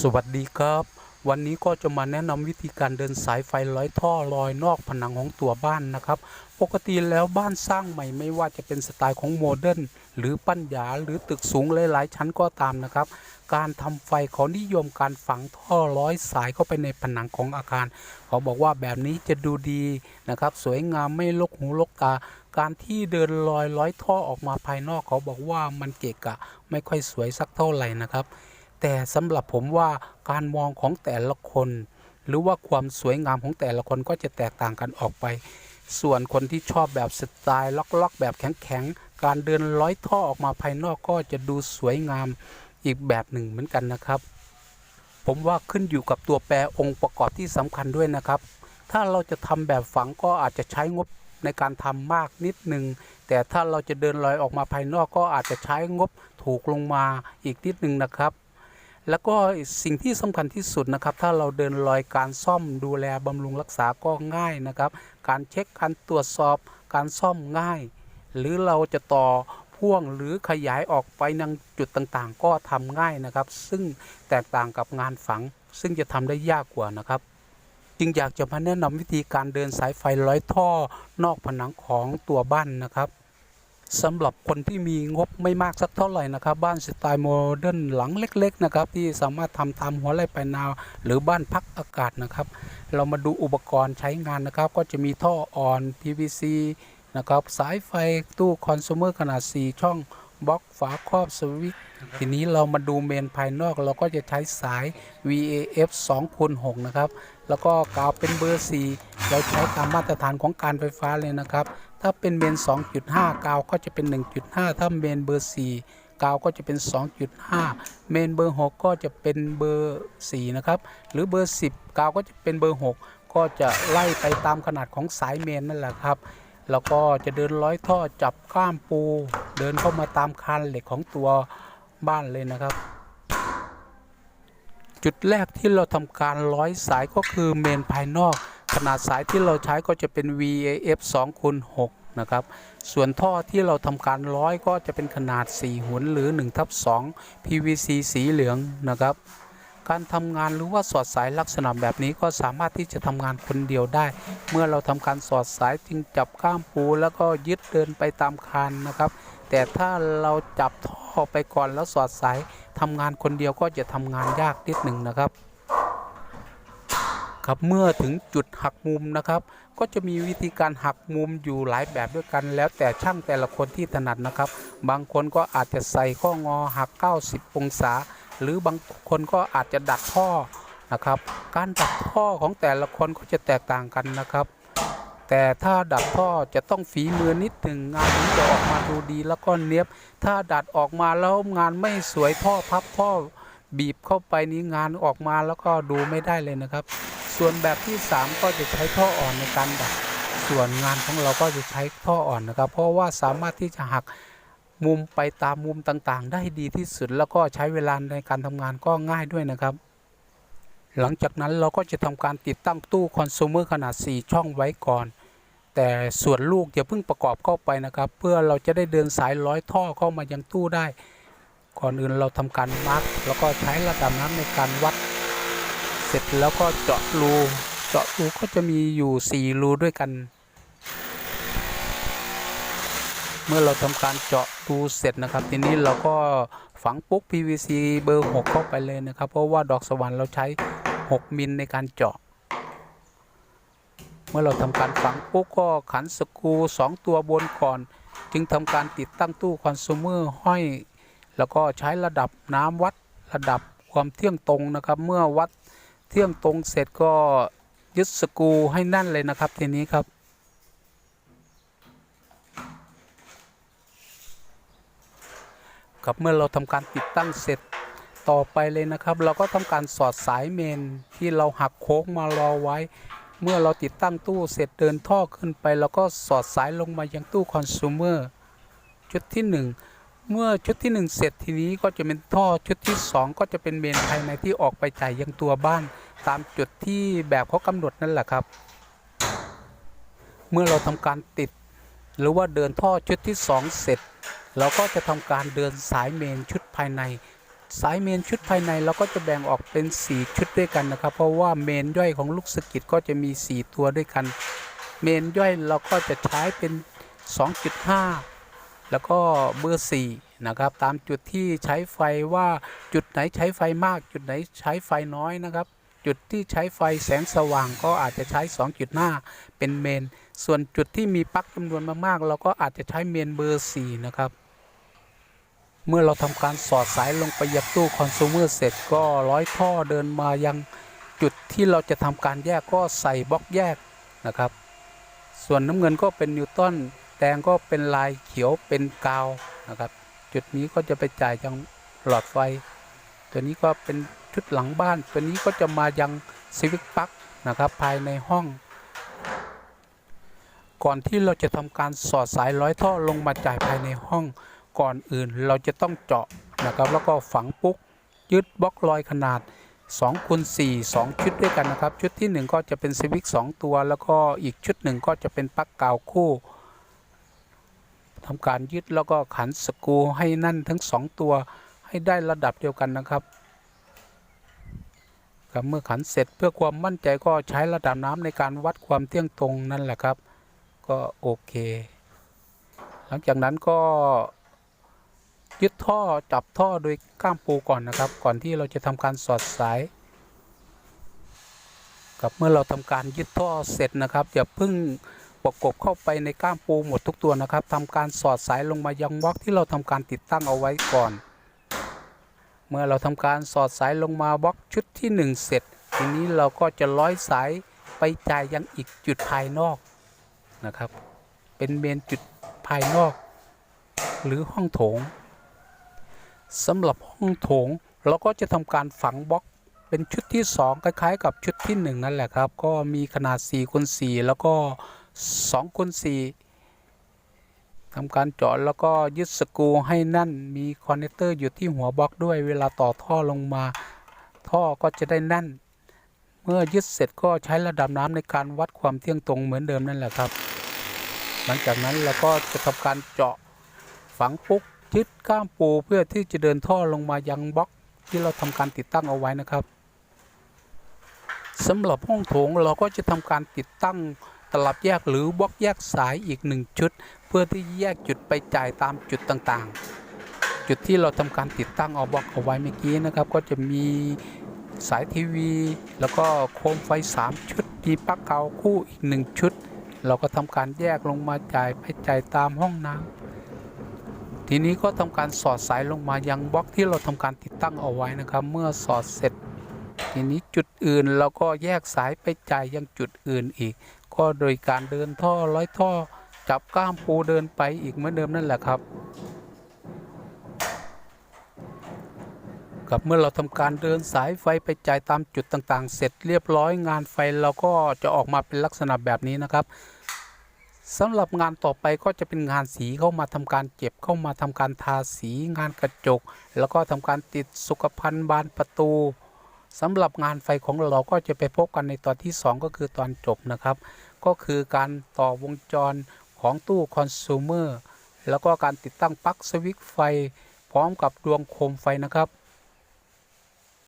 สวัสดีครับ วันนี้ก็จะมาแนะนำวิธีการเดินสายไฟร้อยท่อลอยนอกผนังของตัวบ้านนะครับ ปกติแล้วบ้านสร้างใหม่ไม่ว่าจะเป็นสไตล์ของโมเดิร์นหรือปัญญาหรือตึกสูงหลายๆ ชั้นก็ตามนะครับ การทำไฟเขานิยมการฝังท่อร้อยสายเข้าไปในผนังของอาคาร เขาบอกว่าแบบนี้จะดูดีนะครับ สวยงามไม่ลกหูลกตาการที่เดินลอยร้อยท่อออกมาภายนอกเขาบอกว่ามันเกะกะไม่ค่อยสวยสักเท่าไหร่นะครับ แต่สำหรับผมว่าการมองของแต่ละคน หรือว่าความสวยงามของแต่ละคนก็จะแตกต่างกันออกไป ส่วนคนที่ชอบแบบสไตล์ล็อกๆ แบบแข็งๆ การเดินร้อยท่อออกมาภายนอกก็จะดูสวยงามอีกแบบหนึ่งเหมือนกันนะครับ ผมว่าขึ้นอยู่กับตัวแปรองค์ประกอบที่สำคัญด้วยนะครับ ถ้าเราจะทำแบบฝังก็อาจจะใช้งบในการทำมากนิดหนึ่งแต่ถ้าเราจะเดินลอยออกมาภายนอกก็อาจจะใช้งบถูกลงมาอีกนิดหนึ่งนะครับ แล้วก็สิ่งที่สำคัญที่สุดนะครับ ถ้าเราเดินลอยการซ่อมดูแลบำรุงรักษาก็ง่ายนะครับ การเช็คการตรวจสอบการซ่อมง่าย หรือเราจะต่อพ่วงหรือขยายออกไปยังจุดต่างๆ ก็ทำง่ายนะครับ ซึ่งแตกต่างกับงานฝัง ซึ่งจะทำได้ยากกว่านะครับ จึงอยากจะมาแนะนำวิธีการเดินสายไฟร้อยท่อ นอกผนังของตัวบ้านนะครับ สำหรับคนที่มีงบไม่มากสักเท่าไหร่นะครับ บ้านสไตล์โมเดิร์นหลังเล็ก ๆ นะครับ ที่สามารถทำตามหัวไร่ปลายนาหรือบ้านพักอากาศนะครับ เรามาดูอุปกรณ์ใช้งานนะครับ ก็จะมีท่ออ่อน PVC นะครับสายไฟตู้คอน sumer ขนาด 4 ช่องบล็อกฝาครอบสวิตช์ทีนี้เรามาดูเมนภายนอกเราก็จะใช้สาย VAF 2คูณ6นะครับ แล้วก็กาวเป็นเบอร์ 4 เราใช้ตามมาตรฐานของการไฟฟ้าเลยนะครับ ถ้าเป็นเมน2.5 กาวก็จะเป็น 1.5 ถ้าเมนเบอร์ 4 กาวก็จะเป็น 2.5 เมนเบอร์ 6 ก็จะเป็นเบอร์ 4 นะครับ หรือเบอร์ 10 กาวก็จะเป็นเบอร์ 6 ก็จะไล่ไปตามขนาดของสายเมนนั่นแหละครับ แล้วก็จะเดินร้อยท่อจับก้ามปู เดินเข้ามาตามคานเหล็กของตัวบ้านเลยนะครับจุดแรกที่เราทำการร้อยสายก็คือเมนภายนอก ขนาดสายที่เราใช้ก็จะเป็น VAF 2คูณ6นะครับ ส่วนท่อที่เราทำการร้อยก็จะเป็นขนาด 4หุนหรือ1ทับ2 PVC สีเหลืองนะครับ การทำงานหรือว่าสอดสายลักษณะแบบนี้ก็สามารถที่จะทำงานคนเดียวได้ เมื่อเราทำการสอดสายจึงจับก้ามปูแล้วก็ยึดเดินไปตามคานนะครับ แต่ถ้าเราจับท่อไปก่อนแล้วสอดสายทำงานคนเดียวก็จะทำงานยากนิดหนึ่งนะครับ ครับเมื่อถึงจุดหักมุมนะครับ ก็จะมีวิธีการหักมุมอยู่หลายแบบด้วยกัน แล้วแต่ช่างแต่ละคนที่ถนัดนะครับ บางคนก็อาจจะใส่ข้องอหัก 90 องศา หรือบางคนก็อาจจะดัดท่อนะครับ การดัดท่อของแต่ละคนก็จะแตกต่างกันนะครับ แต่ถ้าดัดท่อจะต้องฝีมือนิดหนึ่งงานถึงจะออกมาดูดีแล้วก็เนี้ยบ ถ้าดัดออกมาแล้วงานไม่สวยท่อพับท่อ บีบเข้าไปนี้งานออกมาแล้วก็ดูไม่ได้เลยนะครับ ส่วนแบบที่ 3 ก็จะใช้ท่ออ่อนในการดัดส่วนงานของเราก็จะใช้ท่ออ่อนนะครับ เพราะว่าสามารถที่จะหักมุมไปตามมุมต่างๆ ได้ดีที่สุดแล้วก็ใช้เวลาในการทำงานก็ง่ายด้วยนะครับ หลังจากนั้นเราก็จะทำการติดตั้งตู้คอน sumer ขนาด 4 ช่องไว้ก่อน แต่ส่วนลูกอย่าเพิ่งประกอบเข้าไปนะครับ เพื่อเราจะได้เดินสายร้อยท่อเข้ามายังตู้ได้ ก่อนอื่นเราทำการมาร์กแล้วก็ใช้ระดับน้ำในการวัด เสร็จแล้วก็เจาะรู เจาะรูก็จะมีอยู่ 4 รูด้วยกัน เมื่อเราทำการเจาะรูเสร็จนะครับ ทีนี้เราก็ฝังปุ๊ก PVC เบอร์ 6 เข้าไปเลยนะครับ เพราะว่าดอกสวรรค์เราใช้ 6 มิลในการเจาะ เมื่อเราทำการฝังปุ๊กก็ขันสกรู2 ตัวบนก่อน จึงทำการติดตั้งตู้คอน sumer ห้อย แล้วก็ใช้ระดับน้ำวัดระดับความเที่ยงตรงนะครับ เมื่อวัดเที่ยงตรงเสร็จก็ยึดสกรูให้แน่นเลยนะครับทีนี้ครับ ครับเมื่อเราทำการติดตั้งเสร็จต่อไปเลยนะครับ เราก็ทำการสอดสายเมนที่เราหักโค้งมารอไว้ เมื่อเราติดตั้งตู้เสร็จเดินท่อขึ้นไปเราก็สอดสายลงมายังตู้คอน sumer ชุดที่ 1 เมื่อชุดที่ 1 เสร็จทีนี้ก็จะเป็นท่อชุดที่ 2 ก็จะเป็นเมนภายในที่ออกไปจ่ายยังตัวบ้าน ตามจุดที่แบบเขากำหนดนั่นแหละครับ เมื่อเราทำการติด หรือว่าเดินท่อชุดที่ 2 เสร็จ เราก็จะทำการเดินสายเมนชุดภายใน สายเมนชุดภายในเราก็จะแบ่งออกเป็น 4 ชุดด้วยกันนะครับ เพราะว่าเมนย่อยของลูกสกิดก็จะมี 4 ตัวด้วยกัน เมนย่อยเราก็จะใช้เป็น 2.5 แล้วก็เบอร์4นะครับตามจุดที่ใช้ไฟว่าจุดไหนใช้ไฟมาก จุดไหนใช้ไฟน้อยนะครับ จุดที่ใช้ไฟแสงสว่างก็อาจจะใช้ 2.5 เป็นเมน ส่วนจุดที่มีปลั๊กจำนวนมากๆ เราก็อาจจะใช้เมนเบอร์ 4 นะครับเมื่อเราทำการสอดสายลงไปยังตู้คอน sumer เสร็จก็ร้อยท่อเดินมายังจุดที่เราจะทำการแยกก็ใส่บล็อกแยกนะครับ ส่วนน้ำเงินก็เป็นนิวตัน แดงก็เป็นลายเขียวเป็นกาวนะครับ จุดนี้ก็จะไปจ่ายยังหลอดไฟ ตัวนี้ก็เป็นชุดหลังบ้าน ตัวนี้ก็จะมายังสวิตช์ปลั๊กนะครับภายในห้อง ก่อนที่เราจะทำการสอดสายร้อยท่อลงมาจ่ายภายในห้อง ก่อนอื่นเราจะต้องเจาะนะครับ แล้วก็ฝังปุ๊กยึดบล็อกลอยขนาด2คูณ4 2 ชุดด้วยกันนะครับ ชุดที่ 1 ก็จะเป็นสวิก2ตัว แล้วก็อีกชุดหนึ่งก็จะเป็นปลั๊กกาวคู่ ทำการยึดแล้วก็ขันสกรูให้นั่นทั้ง2ตัวให้ได้ระดับเดียวกันนะครับครับเมื่อขันเสร็จเพื่อความมั่นใจก็ใช้ระดับน้ำในการวัดความเที่ยงตรงนั่นแหละครับ ก็โอเค หลังจากนั้นก็ยึดท่อจับท่อโดยก้ามปูก่อนนะครับ ก่อนที่เราจะทำการสอดสายกับเมื่อเราทำการยึดท่อเสร็จนะครับอย่าเพิ่ง ประกบเข้าไปในก้ามปูหมดทุกตัวนะครับทำการสอดสายลงมายังบล็อกที่เราทำการติดตั้งเอาไว้ก่อน เมื่อเราทำการสอดสายลงมาบล็อกชุดที่ 1 เสร็จ ทีนี้เราก็จะร้อยสายไปจ่ายยังอีกจุดภายนอกนะครับ เป็นเมนจุดภายนอก หรือห้องโถงสำหรับห้องโถงเราก็จะทำการฝังบล็อกเป็นชุดที่ 2 คล้าย ๆ กับชุดที่ 1 นั่นแหละครับ ก็มีขนาด4คูณ4แล้วก็ 2คูณ4ทำการเจาะแล้วก็ยึดสกรูให้นั่นมีคอนเนคเตอร์อยู่ที่หัวบล็อกด้วยเวลาต่อท่อลงมา ท่อก็จะได้แน่น เมื่อยึดเสร็จก็ใช้ระดับน้ำในการวัดความเที่ยงตรงเหมือนเดิมนั่นแหละครับ หลังจากนั้นเราก็จะทำการเจาะฝังปุ๊กยึดก้ามปูเพื่อที่จะเดินท่อลงมายังบล็อกที่เราทำการติดตั้งเอาไว้นะครับสำหรับห้องโถงเราก็จะทำการติดตั้ง ตลับแยกหรือบล็อกแยกสายอีกหนึ่งชุด เพื่อที่แยกจุดไปจ่ายตามจุดต่างๆ จุดที่เราทำการติดตั้งเอาบล็อกเอาไว้เมื่อกี้นะครับ ก็จะมีสายทีวี แล้วก็โคมไฟ 3 ชุดมีปลั๊กเกาคู่อีก 1 ชุด เราก็ทำการแยกลงมาจ่ายไปจ่ายตามห้องน้ำทีนี้ก็ทำการสอดสายลงมายังบล็อกที่เราทำการติดตั้งเอาไว้นะครับ เมื่อสอดเสร็จ ทีนี้จุดอื่นเราก็แยกสายไปจ่ายยังจุดอื่นอีก ก็โดยการเดินท่อร้อยท่อ จับก้ามปูเดินไปอีกเหมือนเดิมนั่นแหละครับ กับเมื่อเราทำการเดินสายไฟไปจ่ายตามจุดต่างๆ เสร็จเรียบร้อยงานไฟเราก็จะออกมาเป็นลักษณะแบบนี้นะครับสำหรับงานต่อไปก็จะเป็นงานสีเข้ามาทำการเจ็บเข้ามาทำการทาสีงานกระจก แล้วก็ทำการติดสุขภัณฑ์บานประตู สำหรับงานไฟของเราก็จะไปพบกันในตอนที่ 2 ก็คือตอนจบนะครับ ก็คือการต่อวงจรของตู้คอน sumer แล้วก็การติดตั้งปลั๊กสวิตช์ไฟ พร้อมกับดวงโคมไฟนะครับ